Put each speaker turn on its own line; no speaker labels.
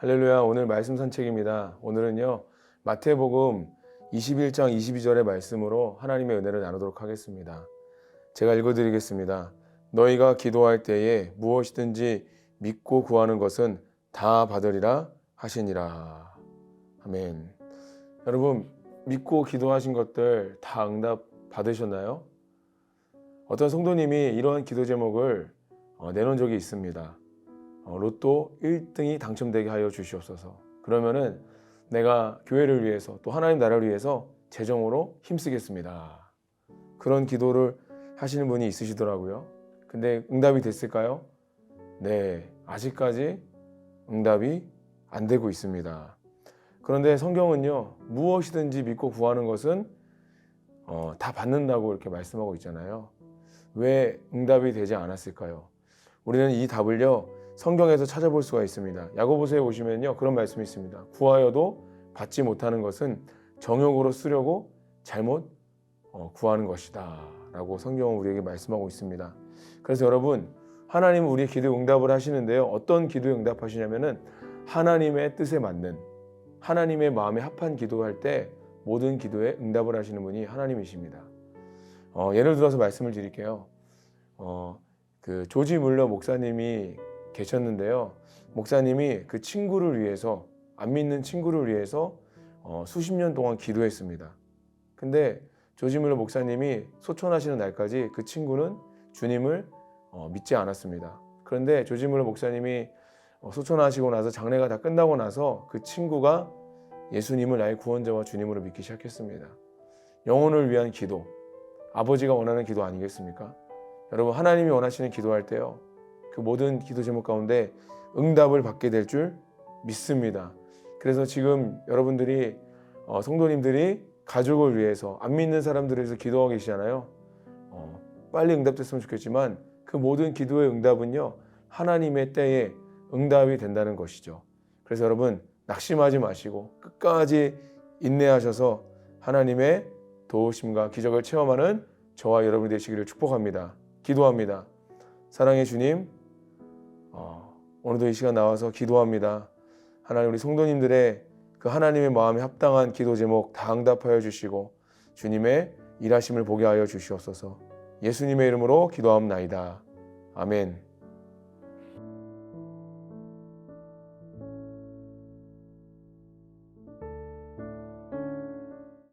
할렐루야. 오늘 말씀 산책입니다. 오늘은요. 마태복음 21장 22절의 말씀으로 하나님의 은혜를 나누도록 하겠습니다. 제가 읽어 드리겠습니다. 너희가 기도할 때에 무엇이든지 믿고 구하는 것은 다 받으리라 하시니라. 아멘. 여러분, 믿고 기도하신 것들 다 응답 받으셨나요? 어떤 성도님이 이러한 기도 제목을 어, 내놓은 적이 있습니다. 어, 로또 1등이 당첨되게 하여 주시옵소서. 그러면은 내가 교회를 위해서 또 하나님 나라를 위해서 재정으로 힘쓰겠습니다. 그런 기도를 하시는 분이 있으시더라고요. 근데 응답이 됐을까요? 네, 아직까지 응답이 안 되고 있습니다. 그런데 성경은요, 무엇이든지 믿고 구하는 것은 어, 다 받는다고 이렇게 말씀하고 있잖아요. 왜 응답이 되지 않았을까요? 우리는 이 답을요, 성경에서 찾아볼 수가 있습니다. 야고보서에 보시면요, 그런 말씀이 있습니다. 구하여도 받지 못하는 것은 정욕으로 쓰려고 잘못 어, 구하는 것이다. 라고 성경은 우리에게 말씀하고 있습니다. 그래서 여러분, 하나님은 우리의 기도 응답을 하시는데요. 어떤 기도 응답하시냐면은 하나님의 뜻에 맞는 하나님의 마음에 합한 기도할 때 모든 기도에 응답을 하시는 분이 하나님이십니다. 어, 예를 들어서 말씀을 드릴게요. 어, 그 조지 물러 목사님이 계셨는데요. 목사님이 그 친구를 위해서 안 믿는 친구를 위해서 어, 수십 년 동안 기도했습니다. 근데 조지 물러 목사님이 소천하시는 날까지 그 친구는 주님을 어, 믿지 않았습니다. 그런데 조지 물러 목사님이 어, 소천하시고 나서 장례가 다 끝나고 나서 그 친구가 예수님을 나의 구원자와 주님으로 믿기 시작했습니다. 영혼을 위한 기도, 아버지가 원하는 기도 아니겠습니까? 여러분 하나님이 원하시는 기도할 때요. 그 모든 기도 제목 가운데 응답을 받게 될 줄 믿습니다. 그래서 지금 여러분들이 어, 성도님들이 가족을 위해서 안 믿는 사람들을 위해서 기도하고 계시잖아요. 어, 빨리 응답됐으면 좋겠지만 그 모든 기도의 응답은요 하나님의 때에 응답이 된다는 것이죠. 그래서 여러분 낙심하지 마시고 끝까지 인내하셔서 하나님의 도우심과 기적을 체험하는 저와 여러분이 되시기를 축복합니다. 기도합니다. 사랑의 주님, 어, 오늘도 이 시간 나와서 기도합니다. 하나님 우리 성도님들의 그 하나님의 마음에 합당한 기도 제목 다 응답하여 주시고 주님의 일하심을 보게 하여 주시옵소서. 예수님의 이름으로 기도함나이다. 아멘.